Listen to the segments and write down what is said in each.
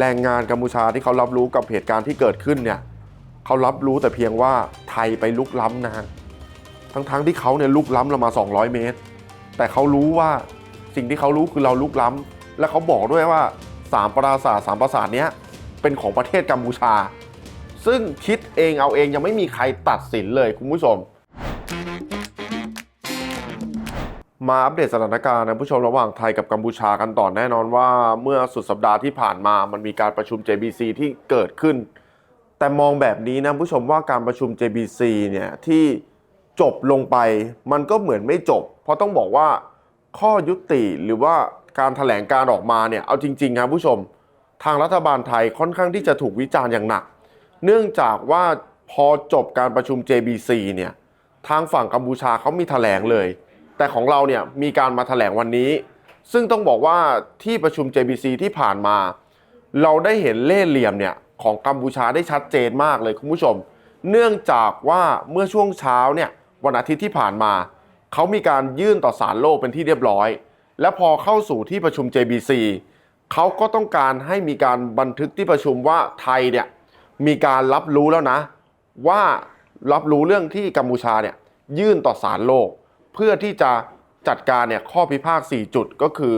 แรงงานกัมพูชาที่เขารับรู้กับเหตุการณ์ที่เกิดขึ้นเนี่ยเขารับรู้แต่เพียงว่าไทยไปลุกล้ำนะฮะทั้งๆที่เขาเนี่ยลุกล้ำเรามา 200 เมตร แต่เขารู้ว่าสิ่งที่เขารู้คือเราลุกล้ำและเขาบอกด้วยว่าสามปราสาทสามปราสาทเนี้ยเป็นของประเทศกัมพูชา ซึ่งคิดเองเอาเองยังไม่มีใครตัดสินเลยคุณผู้ชม มาอัปเดตสถานการณ์นะผู้ชมระหว่างไทยกับกัมพูชากันต่อแน่นอนว่าเมื่อสุดสัปดาห์ที่ผ่านมามันมีการประชุม JBC ที่เกิดขึ้น แต่มองแบบนี้นะผู้ชมว่าการประชุม JBC เนี่ยที่จบลงไปมันก็เหมือนไม่จบ เพราะต้องบอกว่าข้อยุติหรือว่าการถแถลงการออกมาเนี่ยเอาจริงๆครับผู้ชม ทางรัฐบาลไทยค่อนข้างที่จะถูกวิจารณ์อย่างหนัก เนื่องจากว่าพอจบการประชุม JBC เนี่ยทางฝั่งกัมพูชาเขามีแถลงเลย แต่ของเราเนี่ยมีการมาแถลงวันนี้ ซึ่งต้องบอกว่าที่ประชุม JBC ที่ผ่านมา เราได้เห็นเล่ห์เหลี่ยมเนี่ยของกัมพูชาได้ชัดเจนมากเลยคุณผู้ชม เนื่องจากว่าเมื่อช่วงเช้าเนี่ยวันอาทิตย์ที่ผ่านมา เขามีการยื่นต่อศาลโลกเป็นที่เรียบร้อย และพอเข้าสู่ที่ประชุม JBC เขาก็ต้องการให้มีการบันทึกที่ประชุมว่าไทยเนี่ยมีการรับรู้แล้วนะ ว่ารับรู้เรื่องที่กัมพูชาเนี่ยยื่นต่อศาลโลก เพื่อที่จะจัดการเนี่ยข้อพิพาท4จุดก็คือ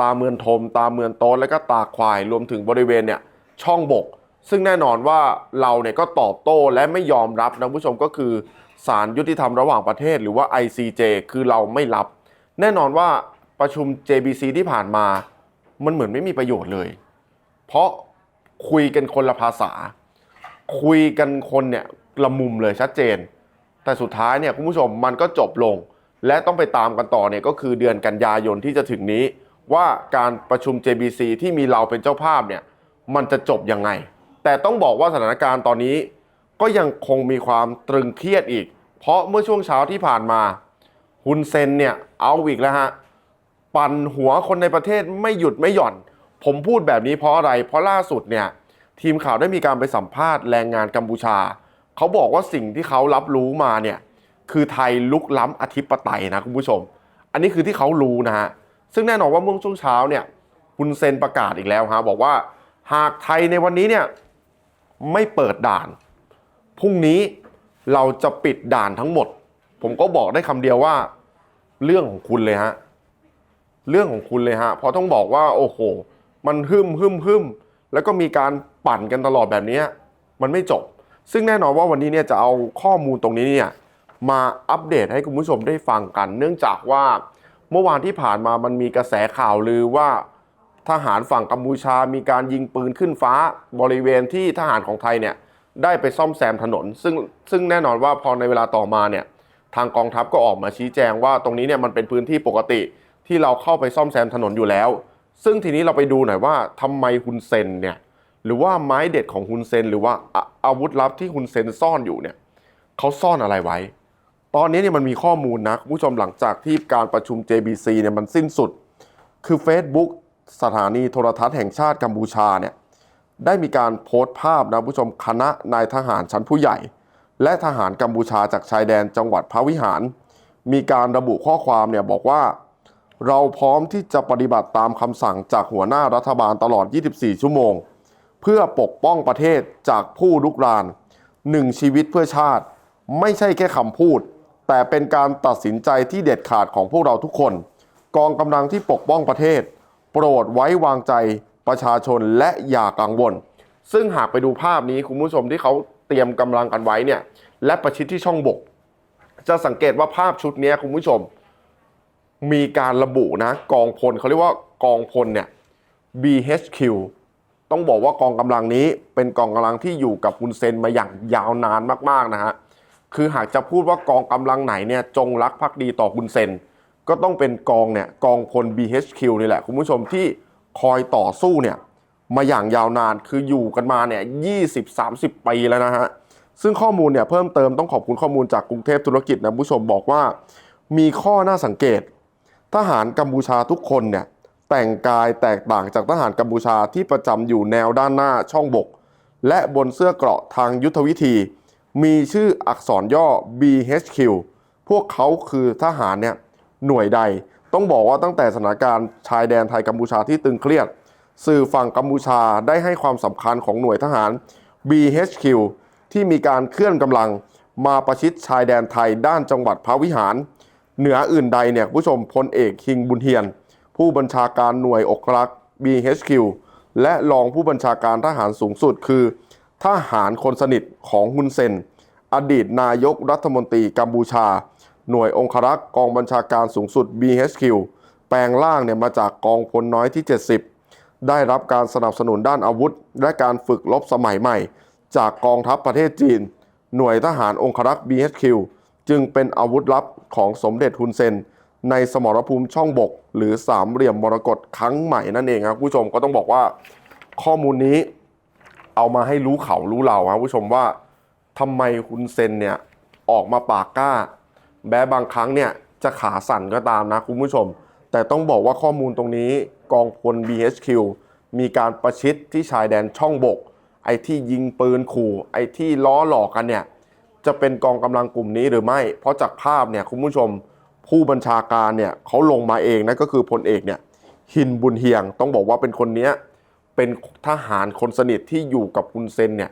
ตาเมือนทม ตาเมือนโต๊ดและก็ตาควายรวมถึงบริเวณเนี่ยช่องบก ซึ่งแน่นอนว่าเราเนี่ยก็ตอบโต้และไม่ยอมรับนะผู้ชมก็คือศาลยุติธรรมระหว่างประเทศหรือว่า ICJ คือเราไม่รับ แน่นอนว่าประชุม JBC ที่ผ่านมา มันเหมือนไม่มีประโยชน์เลย เพราะคุยกันคนละภาษา คุยกันคนเนี่ยละมุมเลยชัดเจน แต่สุดท้ายเนี่ยคุณผู้ชมมันก็จบลง และต้องไปตามกันต่อเนี่ยก็คือเดือนกันยายนที่จะถึงนี้ ว่าการประชุม JBC ที่มีเราเป็นเจ้าภาพเนี่ยมันจะจบยังไง แต่ต้องบอกว่าสถานการณ์ตอนนี้ ก็ยังคงมีความตรึงเครียดอีก เพราะเมื่อช่วงเช้าที่ผ่านมาฮุนเซนเนี่ยเอาอีกแล้วฮะปั่นหัวคนในประเทศไม่หยุดไม่หย่อน ผมพูดแบบนี้เพราะอะไร เพราะล่าสุดเนี่ยทีมข่าวได้มีการไปสัมภาษณ์แรงงานกัมพูชา เขาบอกว่าสิ่งที่เขารับรู้มาเนี่ย คือไทยลุกล้ำอธิปไตยนะคุณผู้ชม อันนี้คือที่เขารู้นะฮะ ซึ่งแน่นอนว่าเมื่อช่วงเช้าเนี่ยคุณเซนประกาศอีกแล้วฮะบอกว่าหากไทยในวันนี้เนี่ยไม่เปิดด่าน พรุ่งนี้เราจะปิดด่านทั้งหมด ผมก็บอกได้คำเดียวว่า เรื่องของคุณเลยฮะ เรื่องของคุณเลยฮะ เพราะต้องบอกว่า โอ้โห มันหึมหึมหึมแล้วก็มีการปั่นกันตลอดแบบนี้ มันไม่จบ ซึ่งแน่นอนว่าวันนี้เนี่ยจะเอาข้อมูลตรงนี้เนี่ย มาอัปเดตให้คุณผู้ชมได้ฟังกัน เนื่องจากว่าเมื่อวานที่ผ่านมามันมีกระแสข่าวลือว่าทหารฝั่งกัมพูชามีการยิงปืนขึ้นฟ้าบริเวณที่ทหารของไทยเนี่ยได้ไปซ่อมแซมถนน ซึ่งซึ่งแน่นอนว่าพอในเวลาต่อมาเนี่ยทางกองทัพก็ออกมาชี้แจงว่าตรงนี้เนี่ยมันเป็นพื้นที่ปกติที่เราเข้าไปซ่อมแซมถนนอยู่แล้ว ซึ่งทีนี้เราไปดูหน่อยว่าทำไมฮุนเซนเนี่ยหรือว่าไม้เด็ดของฮุนเซนหรือว่าอาอาวุธลับที่ฮุนเซนซ่อนอยู่เนี่ยเขาซ่อนอะไรไว้ ตอนนี้เนี่ยมันมีข้อมูลนะคุณผู้ชมหลังจากที่การประชุม JBC เนี่ยมันสิ้นสุด คือ Facebook สถานีโทรทัศน์แห่งชาติกัมพูชาเนี่ยได้มีการโพสต์ภาพนะผู้ชมคณะนายทหารชั้นผู้ใหญ่ และทหารกัมพูชาจากชายแดนจังหวัดพระวิหาร มีการระบุข้อความเนี่ยบอกว่า เราพร้อมที่จะปฏิบัติตามคำสั่งจากหัวหน้ารัฐบาลตลอด 24 ชั่วโมง เพื่อปกป้องประเทศจากผู้ลุกรานหนึ่งชีวิตเพื่อชาติ ไม่ใช่แค่คำพูด แต่เป็นการตัดสินใจที่เด็ดขาดของพวกเราทุกคน กองกำลังที่ปกป้องประเทศ โปรดไว้วางใจประชาชนและอย่ากังวล ซึ่งหากไปดูภาพนี้คุณผู้ชมที่เขาเตรียมกำลังกันไว้เนี่ยและประชิดที่ช่องบก จะสังเกตว่าภาพชุดนี้คุณผู้ชม มีการระบุนะกองพลเขาเรียกว่ากองพลเนี่ย BHQ ต้องบอกว่ากองกำลังนี้เป็นกองกำลังที่อยู่กับคุณเซนมาอย่างยาวนานมากๆนะฮะ คือหากจะพูดว่ากองกำลังไหนเนี่ยจงรักภักดีต่อคุณเซน ก็ต้องเป็นกองเนี่ยกองพล BHQ นี่แหละ คุณผู้ชมที่คอยต่อสู้เนี่ยมาอย่างยาวนานคืออยู่กันมาเนี่ย20-30ปีแล้วนะฮะ ซึ่งข้อมูลเนี่ยเพิ่มเติมต้องขอบคุณข้อมูลจากกรุงเทพธุรกิจนะผู้ชมบอกว่า มีข้อน่าสังเกต ทหารกัมพูชาทุกคนเนี่ยแต่งกายแตกต่างจากทหารกัมพูชาที่ประจำอยู่แนวด้านหน้าช่องบก และบนเสื้อเกราะทางยุทธวิธี มีชื่ออักษรย่อ BHQ พวกเขาคือทหารเนี่ยหน่วยใด ต้องบอกว่าตั้งแต่สถานการณ์ชายแดนไทยกัมพูชาที่ตึงเครียด สื่อฝั่งกัมพูชาได้ให้ความสำคัญของหน่วยทหาร BHQ ที่มีการเคลื่อนกำลังมาประชิดชายแดนไทยด้านจังหวัดพระวิหาร เหนืออื่นใดเนี่ยผู้ชมพลเอกคิงบุญเฮียน ผู้บัญชาการหน่วยอกรัก BHQ และรองผู้บัญชาการทหารสูงสุดคือ ทหารคนสนิทของฮุนเซน อดีตนายกรัฐมนตรีกัมพูชา หน่วยองครักษ์กองบัญชาการสูงสุด BHQ แปลงร่างเนี่ยมาจากกองพลน้อยที่ 70 ได้รับการสนับสนุนด้านอาวุธ และการฝึกรบสมัยใหม่ จากกองทัพประเทศจีน หน่วยทหารองครักษ์ BHQ จึงเป็นอาวุธลับของสมเด็จฮุนเซน ในสมรภูมิช่องบก หรือสามเหลี่ยมมรกตครั้งใหม่นั่นเองครับผู้ชมก็ต้องบอกว่าข้อมูลนี้ เอามาให้รู้เขารู้เราครับผู้ชมว่าทำไมคุณเซนเนี่ยออกมาปากกล้า แม้บางครั้งเนี่ยจะขาสั่นก็ตามนะคุณผู้ชม แต่ต้องบอกว่าข้อมูลตรงนี้กองพล BHQ มีการประชิดที่ชายแดนช่องบก ไอ้ที่ยิงปืนขู่ ไอ้ที่ล้อหลอกกันเนี่ยจะเป็นกองกำลังกลุ่มนี้หรือไม่ เพราะจากภาพเนี่ยคุณผู้ชมผู้บัญชาการเนี่ยเขาลงมาเองนั่นก็คือพลเอกเนี่ยฮินบุญเฮียง ต้องบอกว่าเป็นคนเนี้ย เป็นทหารคนสนิทที่อยู่กับคุณเซนเนี่ย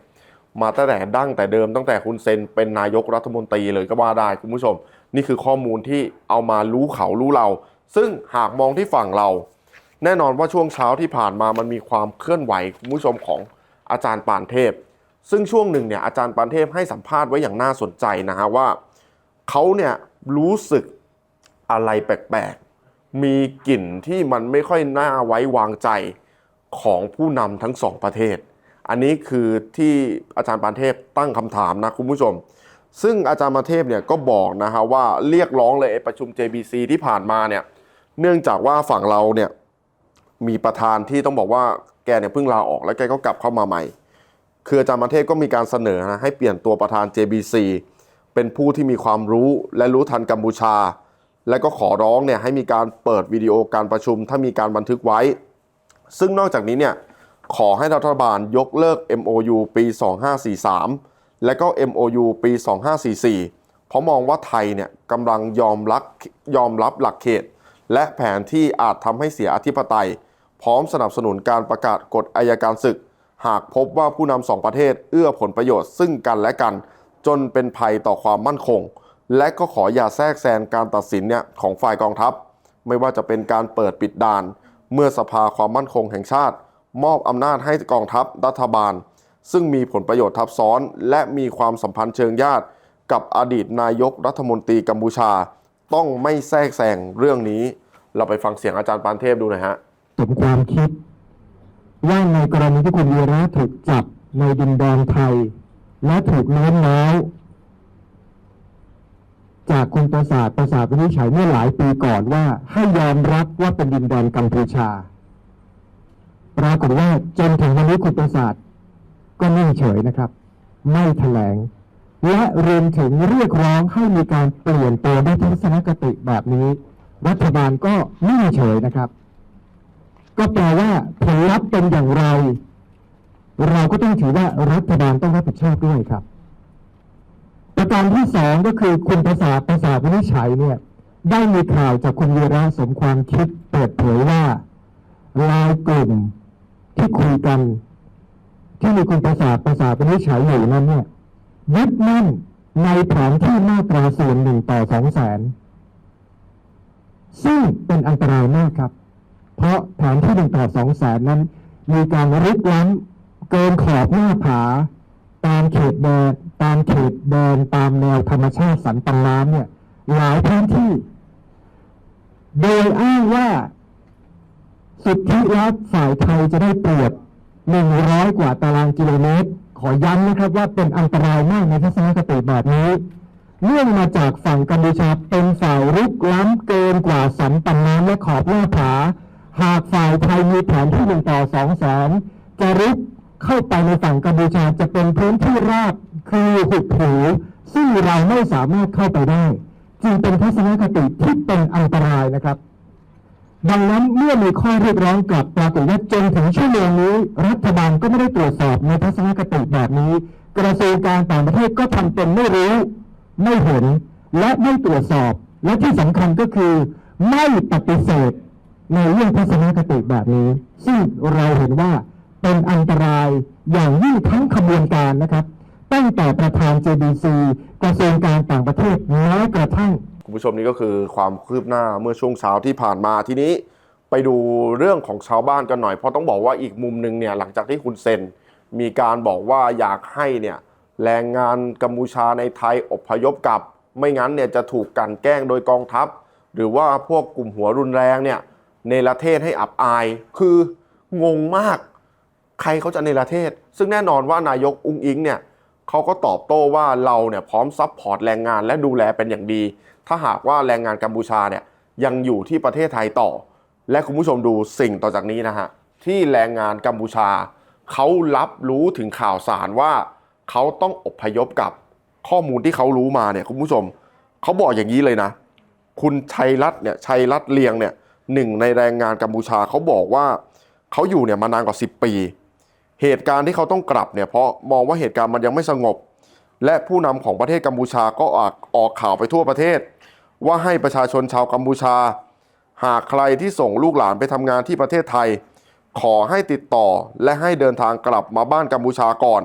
มาตั้งแต่ดั้งแต่เดิมตั้งแต่คุณเซนเป็นนายกรัฐมนตรีเลยก็ว่าได้คุณผู้ชม นี่คือข้อมูลที่เอามารู้เขารู้เรา ซึ่งหากมองที่ฝั่งเรา แน่นอนว่าช่วงเช้าที่ผ่านมามันมีความเคลื่อนไหวคุณผู้ชมของอาจารย์ปานเทพ ซึ่งช่วงหนึ่งเนี่ยอาจารย์ปานเทพให้สัมภาษณ์ไว้อย่างน่าสนใจนะฮะว่าเขาเนี่ยรู้สึกอะไรแปลกๆมีกลิ่นที่มันไม่ค่อยน่าไว้วางใจ ของผู้นำทั้งสองประเทศ อันนี้คือที่อาจารย์ปานเทพตั้งคำถามนะคุณผู้ชม ซึ่งอาจารย์ปานเทพเนี่ยก็บอกนะฮะว่าเรียกร้องเลยประชุม JBC ที่ผ่านมาเนี่ยเนื่องจากว่าฝั่งเราเนี่ยมีประธานที่ต้องบอกว่าแกเนี่ยเพิ่งลาออกแล้วแกก็กลับเข้ามาใหม่ คืออาจารย์ประเทศก็มีการเสนอนะให้เปลี่ยนตัวประธาน JBC เป็นผู้ที่มีความรู้และรู้ทันกัมพูชา และก็ขอร้องเนี่ยให้มีการเปิดวิดีโอการประชุม ถ้ามีการบันทึกไว้ ซึ่งนอกจากนี้เนี่ยขอให้รัฐบาลยกเลิก MOU ปี 2543 และก็ MOU ปี 2544 เพราะมองว่าไทยเนี่ยกำลังยอมรับยอมรับหลักเขต และแผนที่อาจทำให้เสียอธิปไตย พร้อมสนับสนุนการประกาศกฎอายการศึก หากพบว่าผู้นำสองประเทศเอื้อผลประโยชน์ซึ่งกันและกัน จนเป็นภัยต่อความมั่นคง และก็ขออย่าแทรกแซงการตัดสินเนี่ยของฝ่ายกองทัพ ไม่ว่าจะเป็นการเปิดปิดด่าน เมื่อสภาความมั่นคงแห่งชาติ มอบอำนาจให้กองทัพรัฐบาล ซึ่งมีผลประโยชน์ทับซ้อน และมีความสัมพันธ์เชิงญาติ กับอดีตนายกรัฐมนตรีกัมพูชา ต้องไม่แทรกแซงเรื่องนี้ เราไปฟังเสียงอาจารย์ปานเทพดูหน่อยฮะสมความคิด ว่าในกรณีที่คุณวีระถูกจับในดินแดนไทย และถูกโน้มน้าว จากคุณประสาทประสาทวินิจฉัยเมื่อหลายปีก่อนว่าให้ยอมรับว่าเป็นดินแดนกัมพูชา ปรากฏว่าจนถึงวันนี้คุณประสาทก็นิ่งเฉยนะครับ ไม่แถลง และรวมถึงเรียกร้องให้มีการเปลี่ยนตัวด้วยทัศนคติแบบนี้ รัฐบาลก็นิ่งเฉยนะครับ ก็แปลว่าผลลัพธ์เป็นอย่างไร เราก็ต้องถือว่ารัฐบาลต้องรับผิดชอบด้วยครับ ประการที่สองก็คือคุณประสาทประสาวินิจฉัยเนี่ยได้มีข่าวจากคุณวีระสมความคิดเปิดเผยว่าลายกลุ่มที่คุยกัน ที่มีคุณประสาทประสาวินิจฉัยอยู่นั้นเนี่ยยึดมั่นในแผนที่มาตราส่วนหนึ่งต่อสองแสนซึ่งเป็นอันตรายมากครับ เพราะแผนที่หนึ่งต่อสองแสนนั้น มีการรุกล้ำเกินขอบหน้าผา ตามเขตแดน ตามเขตแดนตามแนวธรรมชาติสันปันน้ำเนี่ย หลายพื้นที่ โดยอ้างว่าสุทธิรัฐฝ่ายไทยจะได้เปรียบหนึ่งร้อยกว่าตารางกิโลเมตร ขอย้ำนะครับว่าเป็นอันตรายมากในทัศนคติแบบนี้เนื่องมาจากฝั่งกัมพูชาเป็นฝ่ายรุกล้ำเกินกว่าสันปันน้ำและขอบหน้าผา หากฝ่ายไทยมีแผนที่หนึ่งต่อสองแสนจะรุกเข้าไปในฝั่งกัมพูชาจะเป็นพื้นที่ราบ คือหุบหูซึ่งเราไม่สามารถเข้าไปได้ จึงเป็นทัศนคติที่เป็นอันตรายนะครับ ดังนั้นเมื่อมีข้อเรียกร้องกลับปรากฏว่าจนถึงชั่วโมงนี้ รัฐบาลก็ไม่ได้ตรวจสอบในทัศนคติแบบนี้ กระทรวงการต่างประเทศก็ทำเป็นไม่รู้ ไม่เห็น และไม่ตรวจสอบ และที่สำคัญก็คือ ไม่ปฏิเสธในเรื่องทัศนคติแบบนี้ ซึ่งเราเห็นว่าเป็นอันตรายอย่างยิ่งทั้งขบวนการนะครับ ตั้งแต่ประธาน JBC กระทรวงการต่างประเทศแม้กระทั่ง คุณผู้ชมนี่ก็คือความคืบหน้าเมื่อช่วงเช้าที่ผ่านมาทีนี้ ไปดูเรื่องของชาวบ้านกันหน่อยเพราะต้องบอกว่าอีกมุมหนึ่งเนี่ยหลังจากที่คุณเซนมีการบอกว่าอยากให้เนี่ยแรงงานกัมพูชาในไทยอพยพกลับ ไม่งั้นเนี่ยจะถูกกันแกล้งโดยกองทัพ หรือว่าพวกกลุ่มหัวรุนแรงเนี่ยเนรเทศให้อับอาย คืองงมาก ใครเขาจะเนรเทศ ซึ่งแน่นอนว่านายกอุ้งอิงเนี่ย เขาก็ตอบโต้ว่าเราเนี่ยพร้อมซัพพอร์ตแรงงานและดูแลเป็นอย่างดี ถ้าหากว่าแรงงานกัมพูชาเนี่ยยังอยู่ที่ประเทศไทยต่อ และคุณผู้ชมดูสิ่งต่อจากนี้นะฮะที่แรงงานกัมพูชาเขารับรู้ถึงข่าวสารว่าเขาต้องอพยพกับข้อมูลที่เขารู้มาเนี่ยคุณผู้ชมเขาบอกอย่างนี้เลยนะ คุณชัยรัตน์เนี่ยชัยรัตน์เลียงเนี่ยหนึ่งในแรงงานกัมพูชาเขาบอกว่าเขาอยู่เนี่ยมานานกว่า 10 ปี เหตุการณ์ที่เขาต้องกลับเนี่ยเพราะมองว่าเหตุการณ์มันยังไม่สงบ และผู้นำของประเทศกัมพูชาก็ออกออกข่าวไปทั่วประเทศ ว่าให้ประชาชนชาวกัมพูชา หากใครที่ส่งลูกหลานไปทำงานที่ประเทศไทย ขอให้ติดต่อและให้เดินทางกลับมาบ้านกัมพูชาก่อน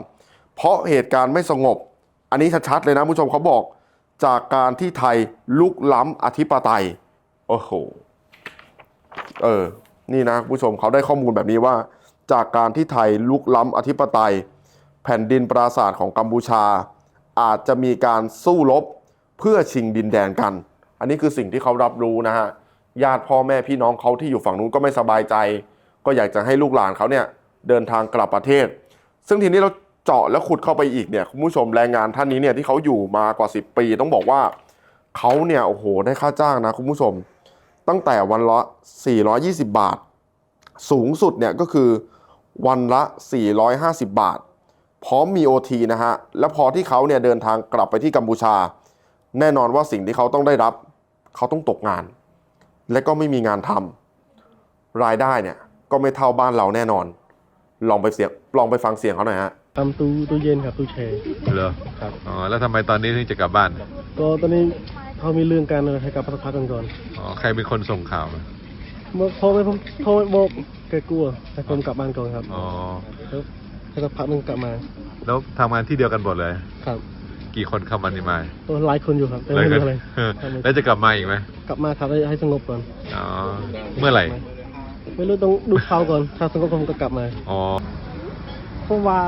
เพราะเหตุการณ์ไม่สงบ อันนี้ชัดๆเลยนะผู้ชมเขาบอกจากการที่ไทยลุกล้ำอธิปไตยโอ้โหเออนี่นะผู้ชมเขาได้ข้อมูลแบบนี้ว่า จากการที่ไทยลุกล้ำอธิปไตย แผ่นดินปราศาสตร์ของกัมพูชา อาจจะมีการสู้รบเพื่อชิงดินแดนกัน อันนี้คือสิ่งที่เขารับรู้นะฮะญาติพ่อแม่พี่น้องเขาที่อยู่ฝั่งนู้นก็ไม่สบายใจ ก็อยากจะให้ลูกหลานเขาเนี่ยเดินทางกลับประเทศ ซึ่งทีนี้เราเจาะแล้วขุดเข้าไปอีกเนี่ยคุณผู้ชมแรงงานท่านนี้เนี่ยที่เขาอยู่มากว่า 10 ปี ต้องบอกว่าเขาเนี่ยโอ้โหได้ค่าจ้างนะคุณผู้ชม ตั้งแต่วันละ 420 บาท สูงสุดเนี่ยก็คือ วันละ 450 บาท พร้อมมี OT นะฮะ และพอที่เขาเนี่ยเดินทางกลับไปที่กัมพูชา แน่นอนว่าสิ่งที่เขาต้องได้รับ เขาต้องตกงาน และก็ไม่มีงานทำรายได้เนี่ยก็ไม่เท่าบ้านเราแน่นอน ลองไปเสียงลองไปฟังเสียงเขาหน่อยฮะทำตู้ตู้เย็นครับตู้แช่เหรอครับอ๋อแล้วทำไมตอนนี้ถึงจะกลับบ้านก็ตอนนี้เขามีเรื่องการอะไรให้กลับพักพักกันก่อนอ๋อใครเป็นคนส่งข่าวมา เมื่อพอไปผมโทรบอกแกกลัวให้ผมกลับบ้านก่อนครับอ๋อ แล้วให้สักพักหนึงกลับมาแล้วทำงานที่เดียวกันหมดเลย ครับกี่คนเข้ามานี่มาตัวหลายคนอยู่ครับแต่เลไม่ยรู้กันอะไรเออครับแล้วจะกลับมาอีกไหมกลับมาครับให้ให้สงบก่อน อ๋อ เมื่อไหร่ ไม่รู้ต้องดูข่าวก่อนถ้าสงบผมก็กลับมา อ๋อ ผมว่า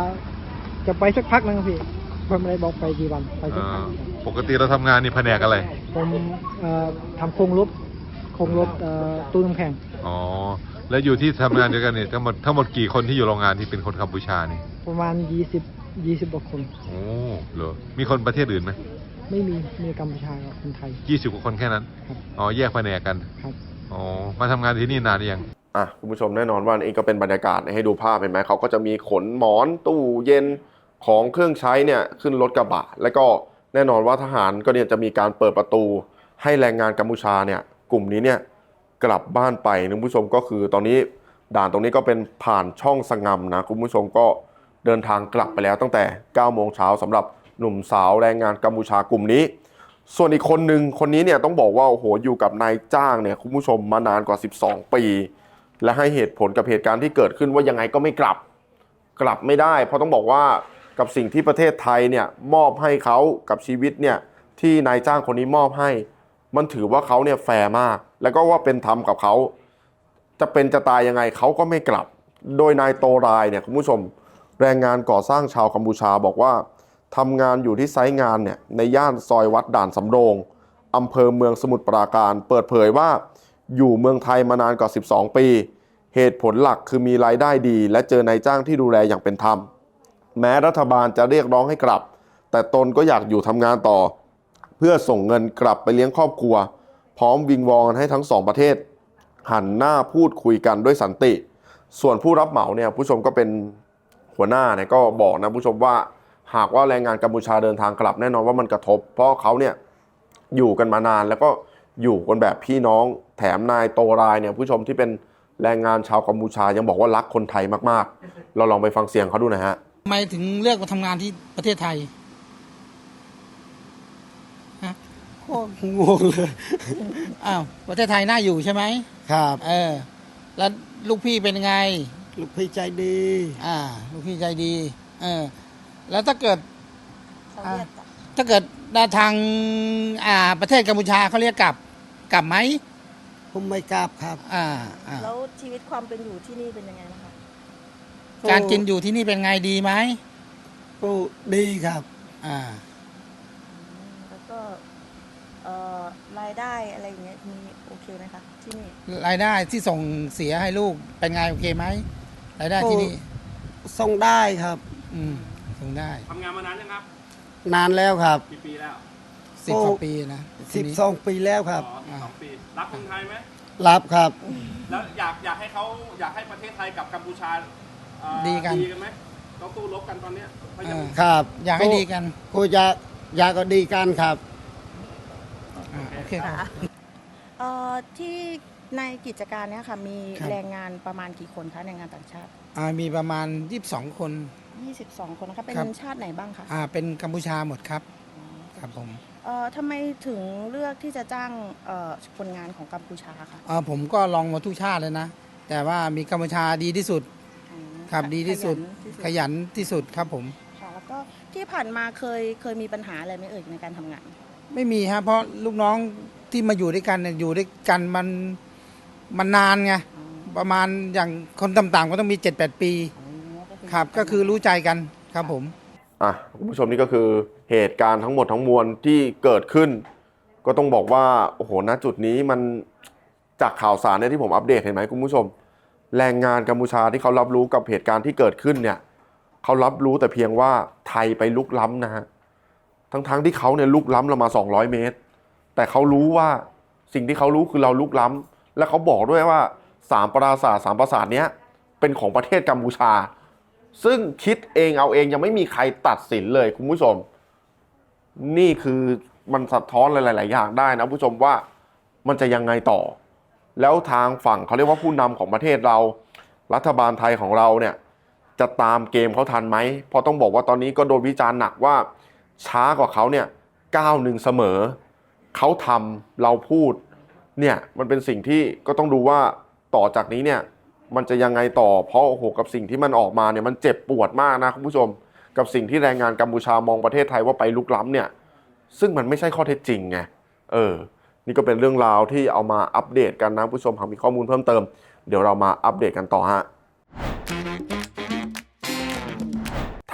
จะไปสักพักนึงครับพี่ผมไม่ได้บอกไปกี่วันไปสักอ่าพัก ปกติเราทำงานนี่แผนกอะไร ผมเอ่อทำโครงรถ โครงรถเอ่อตู้น้ำแข็งอ๋อ แล้วอยู่ที่ทำงานเดียวกันนี่ทั้งหมดทั้งหมดกี่คนที่อยู่โรงงานที่เป็นคนกัมพูชานี่ประมาณยี่สิบยี่สิบกว่าคน โอ้เหรอมีคนประเทศอื่นไหมไม่มีมีกัมพูชากับคนไทย ยี่สิบกว่าคนแค่นั้นครับ อ๋อแยกแผนกกันครับ อ๋อมาทำงานที่นี่นานหรือยัง อะคุณผู้ชมแน่นอนว่านี่ก็เป็นบรรยากาศให้ดูภาพเห็นไหมเขาก็จะมีขนหมอนตู้เย็นของเครื่องใช้เนี่ยขึ้นรถกระบะ แล้วก็แน่นอนว่าทหารก็เนี่ยจะมีการเปิดประตูให้แรงงานกัมพูชาเนี่ย กลุ่มนี้เนี่ยกลับบ้านไปนะคุณผู้ชมก็คือตอนนี้ด่านตรงนี้ก็เป็นผ่านช่องสงำนะคุณผู้ชมก็เดินทางกลับไปแล้วตั้งแต่ 9 โมงเช้าสำหรับหนุ่มสาวแรงงานกัมพูชากลุ่มนี้ ส่วนอีกคนหนึ่งคนนี้เนี่ยต้องบอกว่าโอ้โหอยู่กับนายจ้างเนี่ยคุณผู้ชมมานานกว่า 12 ปี และให้เหตุผลกับเหตุการณ์ที่เกิดขึ้นว่ายังไงก็ไม่กลับ กลับไม่ได้ เพราะต้องบอกว่ากับสิ่งที่ประเทศไทยเนี่ยมอบให้เขากับชีวิตเนี่ยที่นายจ้างคนนี้มอบให้ มันถือว่าเขาเนี่ยแฟร์มาก แล้วก็ว่าเป็นธรรมกับเขา จะเป็นจะตายยังไงเขาก็ไม่กลับ โดยนายโตรายเนี่ยคุณผู้ชม แรงงานก่อสร้างชาวกัมพูชาบอกว่าทำงานอยู่ที่ไซต์งานเนี่ยในย่านซอยวัดด่านสำโรงอำเภอเมืองสมุทรปราการ เปิดเผยว่าอยู่เมืองไทยมานานกว่า 12 ปี เหตุผลหลักคือมีรายได้ดี และเจอนายจ้างที่ดูแลอย่างเป็นธรรม แม้รัฐบาลจะเรียกร้องให้กลับ แต่ตนก็อยากอยู่ทำงานต่อ เพื่อส่งเงินกลับไปเลี้ยงครอบครัว พร้อมวิงวอนให้ทั้งสองประเทศ หันหน้าพูดคุยกันด้วยสันติ ส่วนผู้รับเหมาเนี่ยผู้ชมก็เป็นหัวหน้าเนี่ยก็บอกนะผู้ชมว่า หากว่าแรงงานกัมพูชาเดินทางกลับแน่นอนว่ามันกระทบ เพราะเขาเนี่ยอยู่กันมานานแล้วก็อยู่กันแบบพี่น้องแถมนายโตรายเนี่ยผู้ชมที่เป็นแรงงานชาวกัมพูชายังบอกว่ารักคนไทยมากๆ เราลองไปฟังเสียงเขาดูหนะฮะ ทำไมถึงเลือกมาทำงานที่ประเทศไทยฮะ โอ้ งงเลยอ้าวประเทศไทยน่าอยู่ใช่ไหมครับ เออ แล้วลูกพี่เป็นไง ลูกพี่ใจดี อ่า ลูกพี่ใจดี เออ แล้วถ้าเกิดเขาเรียกถ้าเกิดทาง อ่า ประเทศกัมพูชาเขาเรียกกลับ กลับไหมผมไม่กราบครับ อ่าอ่าแล้วชีวิตความเป็นอยู่ที่นี่เป็นยังไงบ้างคะการกินอยู่ที่นี่เป็นไงดีไหมก็ดีครับ อ่าแล้วก็ เอ่อรายได้อะไรอย่างเงี้ยมีโอเคไหมคะที่นี่ รายได้ที่ส่งเสียให้ลูกเป็นไงโอเคไหมรายได้ที่นี่ส่งได้ครับ อืมส่งได้ทำงานมานานยังครับ นานแล้วครับ กี่ปีแล้วสิบกว่าปีนะที่นี่12 ปีแล้วครับ อ๋อสองปีรักคนไทยไหมรับครับ แล้วอยากอยากให้เขาอยากให้ประเทศไทยกับกัมพูชาเอ่อดีกัน ดีกันไหมต้องสู้รบกันตอนเนี้ยเขายังอ่าครับอยากให้ดีกันกูอยากอยากก็ดีกันครับ อ่าโอเคครับเอ่อที่ในกิจการเนี้ยค่ะมีครับ แรงงานประมาณกี่คนคะแรงงานต่างชาติ อ่ามีประมาณ 22 คน 22 คนนะคะเป็นครับ ชาติไหนบ้างคะอ่าเป็นกัมพูชาหมดครับครับผมเอ่อทำไมถึงเลือกที่จะจ้างเอ่อคนงานของกัมพูชาคะอ่าผมก็ลองมาทุกชาติเลยนะ แต่ว่ามีกัมพูชาดีที่สุดอืมครับดีที่สุดขยันที่สุดขยันที่สุดครับผม ค่ะแล้วก็ที่ผ่านมาเคยเคยมีปัญหาอะไรไหมเอ่ยในการทำงาน ไม่มีฮะเพราะลูกน้องที่มาอยู่ด้วยกันเนี่ยอยู่ด้วยกันมันมันนานไงประมาณอย่างคนต่ำๆก็ต้องมี 7-8 ปีครับก็คือรู้ใจกันครับผมอะคุณผู้ชมนี่ก็คือเหตุการณ์ทั้งหมดทั้งมวลที่เกิดขึ้น ก็ต้องบอกว่าโอ้โหณจุดนี้มันจากข่าวสารเนี่ยที่ผมอัปเดตเห็นไหมคุณผู้ชม แรงงานกัมพูชาที่เขารับรู้กับเหตุการณ์ที่เกิดขึ้นเนี่ยเขารับรู้แต่เพียงว่าไทยไปลุกล้ำนะฮะ ทั้งๆที่เขาเนี่ยลุกล้ำเรามา 200 เมตร แต่เขารู้ว่าสิ่งที่เขารู้คือเราลุกล้ำ และเขาบอกด้วยว่าสามปราสาทสามปราสาทเนี้ยเป็นของประเทศกัมพูชา ซึ่งคิดเองเอาเองยังไม่มีใครตัดสินเลยคุณผู้ชม นี่คือมันสะท้อนหลาย ๆ อย่างได้นะผู้ชมว่ามันจะยังไงต่อ แล้วทางฝั่งเขาเรียกว่าผู้นำของประเทศเรา รัฐบาลไทยของเราเนี่ยจะตามเกมเขาทันไหมเพราะต้องบอกว่าตอนนี้ก็โดนวิจารณ์หนักว่า ช้ากว่าเขาเนี่ยก้าวหนึ่งเสมอ เขาทำเราพูดเนี่ยมันเป็นสิ่งที่ก็ต้องดูว่าต่อจากนี้เนี่ยมันจะยังไงต่อเพราะโอ้โหกับสิ่งที่มันออกมาเนี่ยมันเจ็บปวดมากนะคุณผู้ชม กับสิ่งที่แรงงานกัมพูชามองประเทศไทยว่าไปลุกล้ำเนี่ยซึ่งมันไม่ใช่ข้อเท็จจริงไงเออ นี่ก็เป็นเรื่องราวที่เอามาอัปเดตกันนะผู้ชมหากมีข้อมูลเพิ่มเติม เดี๋ยวเรามาอัปเดตกันต่อฮะ